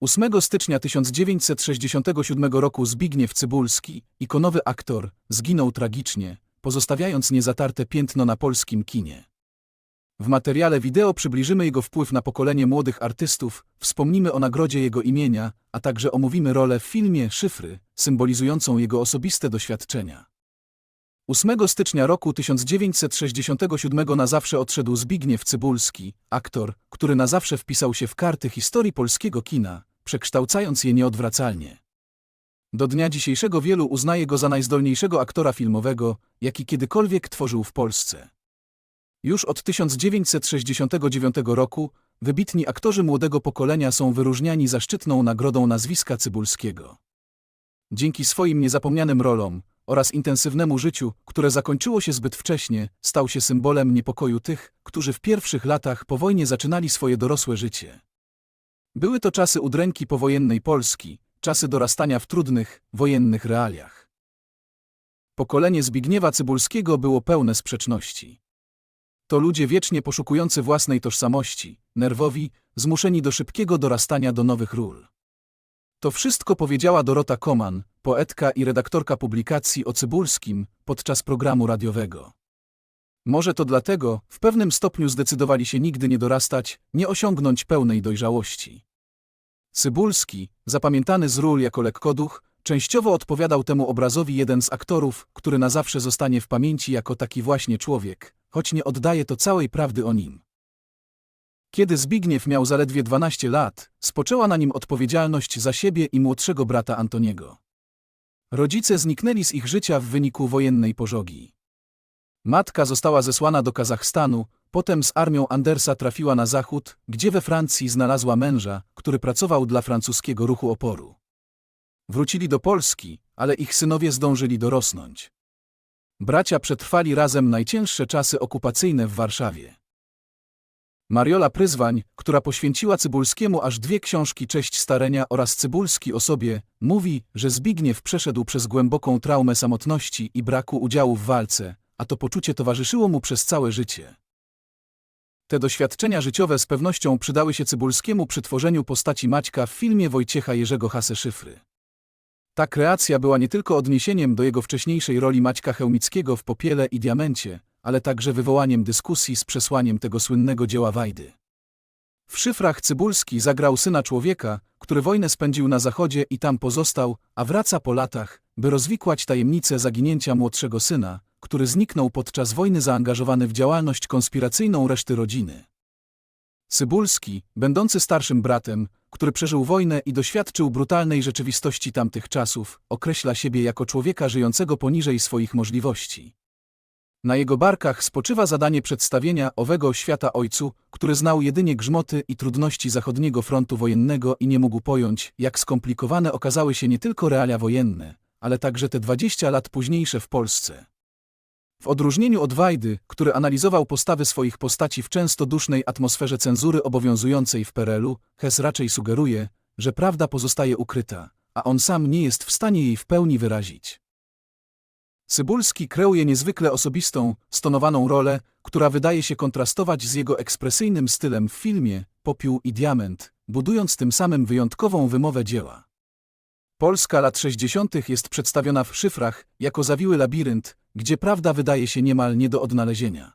8 stycznia 1967 roku Zbigniew Cybulski, ikonowy aktor, zginął tragicznie, pozostawiając niezatarte piętno na polskim kinie. W materiale wideo przybliżymy jego wpływ na pokolenie młodych artystów, wspomnimy o nagrodzie jego imienia, a także omówimy rolę w filmie Szyfry, symbolizującą jego osobiste doświadczenia. 8 stycznia roku 1967 na zawsze odszedł Zbigniew Cybulski, aktor, który na zawsze wpisał się w karty historii polskiego kina, przekształcając je nieodwracalnie. Do dnia dzisiejszego wielu uznaje go za najzdolniejszego aktora filmowego, jaki kiedykolwiek tworzył w Polsce. Już od 1969 roku wybitni aktorzy młodego pokolenia są wyróżniani zaszczytną nagrodą nazwiska Cybulskiego. Dzięki swoim niezapomnianym rolom oraz intensywnemu życiu, które zakończyło się zbyt wcześnie, stał się symbolem niepokoju tych, którzy w pierwszych latach po wojnie zaczynali swoje dorosłe życie. Były to czasy udręki powojennej Polski, czasy dorastania w trudnych, wojennych realiach. Pokolenie Zbigniewa Cybulskiego było pełne sprzeczności. To ludzie wiecznie poszukujący własnej tożsamości, nerwowi, zmuszeni do szybkiego dorastania do nowych ról. To wszystko powiedziała Dorota Koman, poetka i redaktorka publikacji o Cybulskim podczas programu radiowego. Może to dlatego w pewnym stopniu zdecydowali się nigdy nie dorastać, nie osiągnąć pełnej dojrzałości. Cybulski, zapamiętany z ról jako lekkoduch, częściowo odpowiadał temu obrazowi jeden z aktorów, który na zawsze zostanie w pamięci jako taki właśnie człowiek, choć nie oddaje to całej prawdy o nim. Kiedy Zbigniew miał zaledwie 12 lat, spoczęła na nim odpowiedzialność za siebie i młodszego brata Antoniego. Rodzice zniknęli z ich życia w wyniku wojennej pożogi. Matka została zesłana do Kazachstanu, potem z armią Andersa trafiła na zachód, gdzie we Francji znalazła męża, który pracował dla francuskiego ruchu oporu. Wrócili do Polski, ale ich synowie zdążyli dorosnąć. Bracia przetrwali razem najcięższe czasy okupacyjne w Warszawie. Mariola Pryzwań, która poświęciła Cybulskiemu aż dwie książki Cześć Starenia oraz Cybulski o sobie, mówi, że Zbigniew przeszedł przez głęboką traumę samotności i braku udziału w walce, a to poczucie towarzyszyło mu przez całe życie. Te doświadczenia życiowe z pewnością przydały się Cybulskiemu przy tworzeniu postaci Maćka w filmie Wojciecha Jerzego Hase Szyfry. Ta kreacja była nie tylko odniesieniem do jego wcześniejszej roli Maćka Chełmickiego w Popiele i Diamencie, ale także wywołaniem dyskusji z przesłaniem tego słynnego dzieła Wajdy. W szyfrach Cybulski zagrał syna człowieka, który wojnę spędził na zachodzie i tam pozostał, a wraca po latach, by rozwikłać tajemnicę zaginięcia młodszego syna, który zniknął podczas wojny zaangażowany w działalność konspiracyjną reszty rodziny. Cybulski, będący starszym bratem, który przeżył wojnę i doświadczył brutalnej rzeczywistości tamtych czasów, określa siebie jako człowieka żyjącego poniżej swoich możliwości. Na jego barkach spoczywa zadanie przedstawienia owego świata ojcu, który znał jedynie grzmoty i trudności zachodniego frontu wojennego i nie mógł pojąć, jak skomplikowane okazały się nie tylko realia wojenne, ale także te 20 lat późniejsze w Polsce. W odróżnieniu od Wajdy, który analizował postawy swoich postaci w często dusznej atmosferze cenzury obowiązującej w Perelu, Hess raczej sugeruje, że prawda pozostaje ukryta, a on sam nie jest w stanie jej w pełni wyrazić. Cybulski kreuje niezwykle osobistą, stonowaną rolę, która wydaje się kontrastować z jego ekspresyjnym stylem w filmie Popiół i Diament, budując tym samym wyjątkową wymowę dzieła. Polska lat 60. jest przedstawiona w szyfrach jako zawiły labirynt, gdzie prawda wydaje się niemal nie do odnalezienia.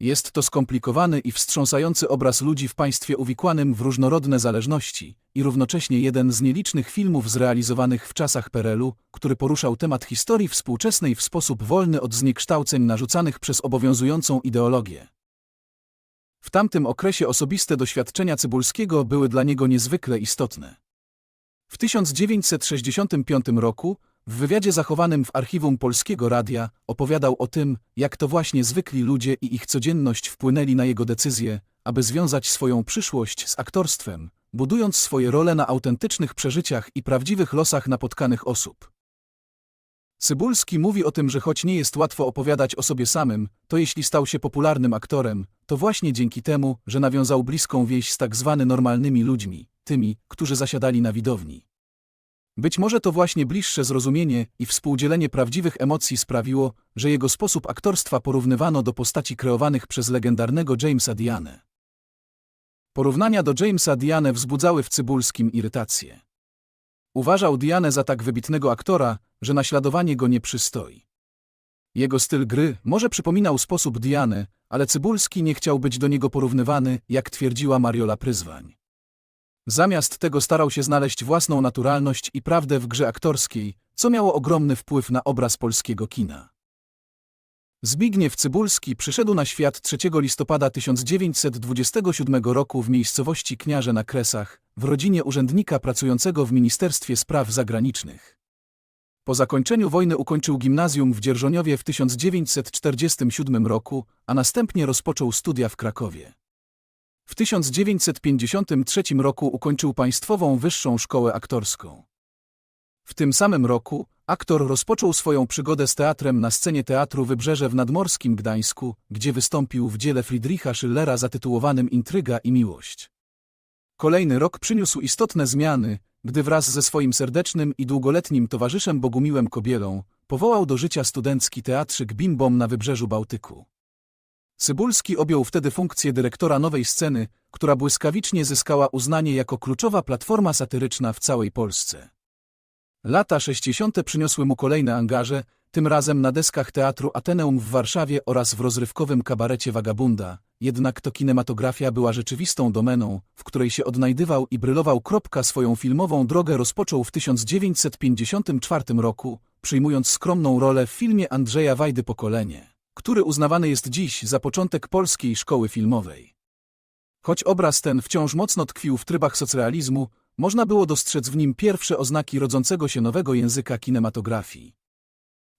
Jest to skomplikowany i wstrząsający obraz ludzi w państwie uwikłanym w różnorodne zależności i równocześnie jeden z nielicznych filmów zrealizowanych w czasach Perelu, który poruszał temat historii współczesnej w sposób wolny od zniekształceń narzucanych przez obowiązującą ideologię. W tamtym okresie osobiste doświadczenia Cybulskiego były dla niego niezwykle istotne. W 1965 roku w wywiadzie zachowanym w archiwum Polskiego Radia opowiadał o tym, jak to właśnie zwykli ludzie i ich codzienność wpłynęli na jego decyzję, aby związać swoją przyszłość z aktorstwem, budując swoje role na autentycznych przeżyciach i prawdziwych losach napotkanych osób. Cybulski mówi o tym, że choć nie jest łatwo opowiadać o sobie samym, to jeśli stał się popularnym aktorem, to właśnie dzięki temu, że nawiązał bliską więź z tak zwany normalnymi ludźmi, tymi, którzy zasiadali na widowni. Być może to właśnie bliższe zrozumienie i współdzielenie prawdziwych emocji sprawiło, że jego sposób aktorstwa porównywano do postaci kreowanych przez legendarnego Jamesa Diane. Porównania do Jamesa Diane wzbudzały w Cybulskim irytację. Uważał Diane za tak wybitnego aktora, że naśladowanie go nie przystoi. Jego styl gry może przypominał sposób Diane, ale Cybulski nie chciał być do niego porównywany, jak twierdziła Mariola Pryzwań. Zamiast tego starał się znaleźć własną naturalność i prawdę w grze aktorskiej, co miało ogromny wpływ na obraz polskiego kina. Zbigniew Cybulski przyszedł na świat 3 listopada 1927 roku w miejscowości Kniarze na Kresach, w rodzinie urzędnika pracującego w Ministerstwie Spraw Zagranicznych. Po zakończeniu wojny ukończył gimnazjum w Dzierżoniowie w 1947 roku, a następnie rozpoczął studia w Krakowie. W 1953 roku ukończył Państwową Wyższą Szkołę Aktorską. W tym samym roku aktor rozpoczął swoją przygodę z teatrem na scenie Teatru Wybrzeże w Nadmorskim Gdańsku, gdzie wystąpił w dziele Friedricha Schillera zatytułowanym Intryga i Miłość. Kolejny rok przyniósł istotne zmiany, gdy wraz ze swoim serdecznym i długoletnim towarzyszem Bogumiłem Kobielą powołał do życia studencki teatrzyk Bimbom na Wybrzeżu Bałtyku. Cybulski objął wtedy funkcję dyrektora nowej sceny, która błyskawicznie zyskała uznanie jako kluczowa platforma satyryczna w całej Polsce. Lata 60. przyniosły mu kolejne angaże, tym razem na deskach Teatru Ateneum w Warszawie oraz w rozrywkowym kabarecie Vagabunda, jednak to kinematografia była rzeczywistą domeną, w której się odnajdywał i brylował. Swoją filmową drogę rozpoczął w 1954 roku, przyjmując skromną rolę w filmie Andrzeja Wajdy Pokolenie, który uznawany jest dziś za początek polskiej szkoły filmowej. Choć obraz ten wciąż mocno tkwił w trybach socrealizmu, można było dostrzec w nim pierwsze oznaki rodzącego się nowego języka kinematografii.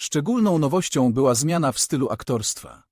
Szczególną nowością była zmiana w stylu aktorstwa.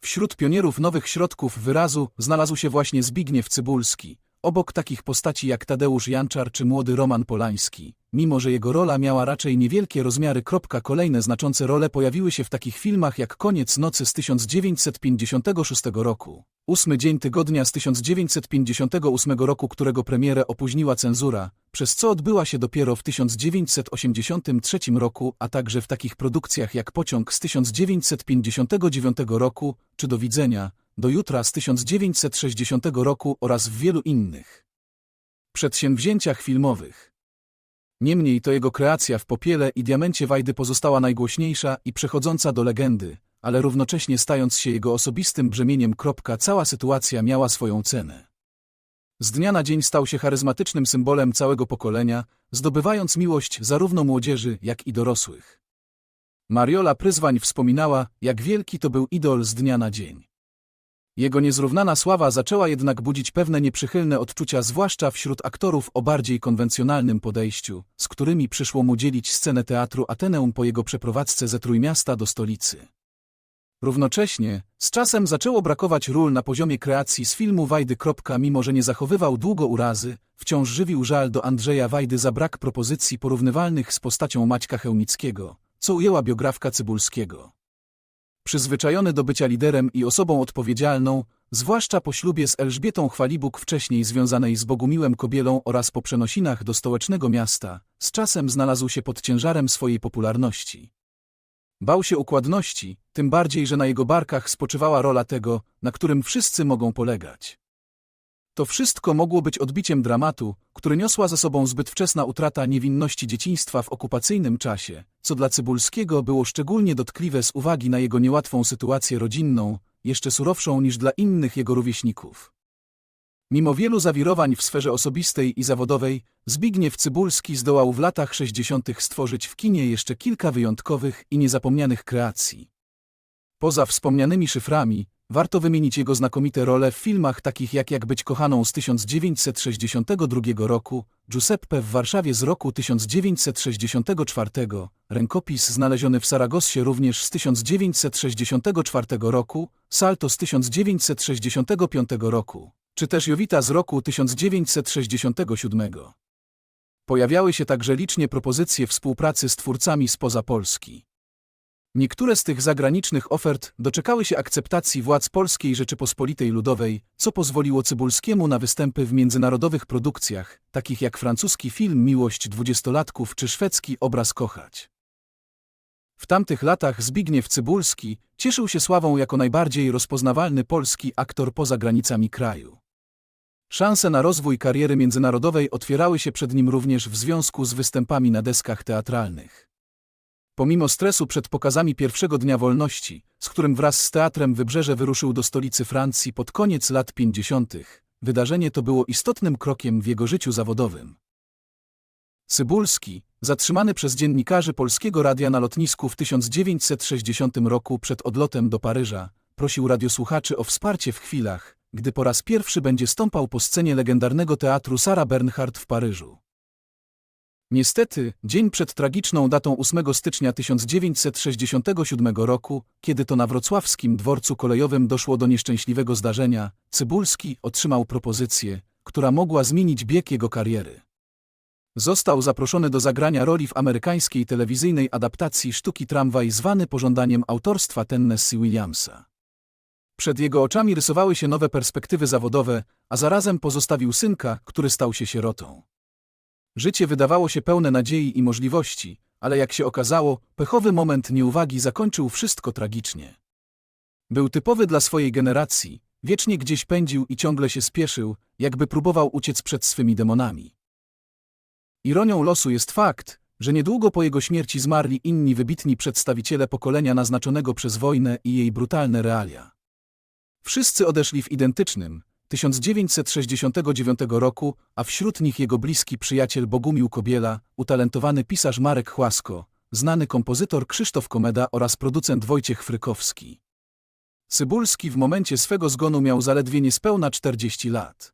Wśród pionierów nowych środków wyrazu znalazł się właśnie Zbigniew Cybulski, obok takich postaci jak Tadeusz Janczar czy młody Roman Polański, mimo że jego rola miała raczej niewielkie rozmiary. Kolejne znaczące role pojawiły się w takich filmach jak Koniec nocy z 1956 roku, Ósmy dzień tygodnia z 1958 roku, którego premierę opóźniła cenzura, przez co odbyła się dopiero w 1983 roku, a także w takich produkcjach jak Pociąg z 1959 roku, czy Do widzenia, do jutra z 1960 roku oraz w wielu innych przedsięwzięciach filmowych. Niemniej to jego kreacja w Popiele i Diamencie Wajdy pozostała najgłośniejsza i przechodząca do legendy, ale równocześnie stając się jego osobistym brzemieniem. Cała sytuacja miała swoją cenę. Z dnia na dzień stał się charyzmatycznym symbolem całego pokolenia, zdobywając miłość zarówno młodzieży, jak i dorosłych. Mariola Pryzwań wspominała, jak wielki to był idol z dnia na dzień. Jego niezrównana sława zaczęła jednak budzić pewne nieprzychylne odczucia zwłaszcza wśród aktorów o bardziej konwencjonalnym podejściu, z którymi przyszło mu dzielić scenę teatru Ateneum po jego przeprowadzce ze Trójmiasta do stolicy. Równocześnie, z czasem zaczęło brakować ról na poziomie kreacji z filmu Wajdy. Mimo, że nie zachowywał długo urazy, wciąż żywił żal do Andrzeja Wajdy za brak propozycji porównywalnych z postacią Maćka Chełmickiego, co ujęła biografka Cybulskiego. Przyzwyczajony do bycia liderem i osobą odpowiedzialną, zwłaszcza po ślubie z Elżbietą Chwalibuk wcześniej związanej z Bogumiłem Kobielą oraz po przenosinach do stołecznego miasta, z czasem znalazł się pod ciężarem swojej popularności. Bał się układności, tym bardziej, że na jego barkach spoczywała rola tego, na którym wszyscy mogą polegać. To wszystko mogło być odbiciem dramatu, który niosła za sobą zbyt wczesna utrata niewinności dzieciństwa w okupacyjnym czasie, co dla Cybulskiego było szczególnie dotkliwe z uwagi na jego niełatwą sytuację rodzinną, jeszcze surowszą niż dla innych jego rówieśników. Mimo wielu zawirowań w sferze osobistej i zawodowej, Zbigniew Cybulski zdołał w latach 60. stworzyć w kinie jeszcze kilka wyjątkowych i niezapomnianych kreacji. Poza wspomnianymi szyframi, warto wymienić jego znakomite role w filmach takich jak Jak być kochaną z 1962 roku, Giuseppe w Warszawie z roku 1964, rękopis znaleziony w Saragossie również z 1964 roku, Salto z 1965 roku czy też Jowita z roku 1967. Pojawiały się także licznie propozycje współpracy z twórcami spoza Polski. Niektóre z tych zagranicznych ofert doczekały się akceptacji władz Polskiej Rzeczypospolitej Ludowej, co pozwoliło Cybulskiemu na występy w międzynarodowych produkcjach, takich jak francuski film Miłość dwudziestolatków czy szwedzki Obraz kochać. W tamtych latach Zbigniew Cybulski cieszył się sławą jako najbardziej rozpoznawalny polski aktor poza granicami kraju. Szanse na rozwój kariery międzynarodowej otwierały się przed nim również w związku z występami na deskach teatralnych. Pomimo stresu przed pokazami pierwszego Dnia Wolności, z którym wraz z Teatrem Wybrzeże wyruszył do stolicy Francji pod koniec lat 50., wydarzenie to było istotnym krokiem w jego życiu zawodowym. Cybulski, zatrzymany przez dziennikarzy Polskiego Radia na lotnisku w 1960 roku przed odlotem do Paryża, prosił radiosłuchaczy o wsparcie w chwilach, gdy po raz pierwszy będzie stąpał po scenie legendarnego teatru Sara Bernhardt w Paryżu. Niestety, dzień przed tragiczną datą 8 stycznia 1967 roku, kiedy to na wrocławskim dworcu kolejowym doszło do nieszczęśliwego zdarzenia, Cybulski otrzymał propozycję, która mogła zmienić bieg jego kariery. Został zaproszony do zagrania roli w amerykańskiej telewizyjnej adaptacji sztuki Tramwaj zwany pożądaniem autorstwa Tennessee Williamsa. Przed jego oczami rysowały się nowe perspektywy zawodowe, a zarazem pozostawił synka, który stał się sierotą. Życie wydawało się pełne nadziei i możliwości, ale jak się okazało, pechowy moment nieuwagi zakończył wszystko tragicznie. Był typowy dla swojej generacji, wiecznie gdzieś pędził i ciągle się spieszył, jakby próbował uciec przed swymi demonami. Ironią losu jest fakt, że niedługo po jego śmierci zmarli inni wybitni przedstawiciele pokolenia naznaczonego przez wojnę i jej brutalne realia. Wszyscy odeszli w identycznym, 1969 roku, a wśród nich jego bliski przyjaciel Bogumił Kobiela, utalentowany pisarz Marek Chłasko, znany kompozytor Krzysztof Komeda oraz producent Wojciech Frykowski. Cybulski w momencie swego zgonu miał zaledwie niespełna 40 lat.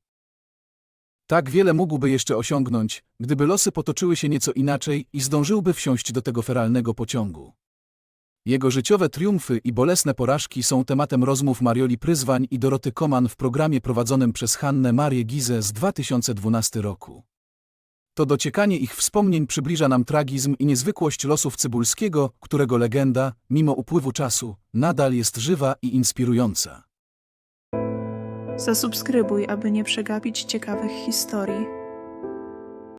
Tak wiele mógłby jeszcze osiągnąć, gdyby losy potoczyły się nieco inaczej i zdążyłby wsiąść do tego feralnego pociągu. Jego życiowe triumfy i bolesne porażki są tematem rozmów Marioli Pryzwań i Doroty Koman w programie prowadzonym przez Hannę Marię Gizę z 2012 roku. To dociekanie ich wspomnień przybliża nam tragizm i niezwykłość losów Cybulskiego, którego legenda, mimo upływu czasu, nadal jest żywa i inspirująca. Zasubskrybuj, aby nie przegapić ciekawych historii.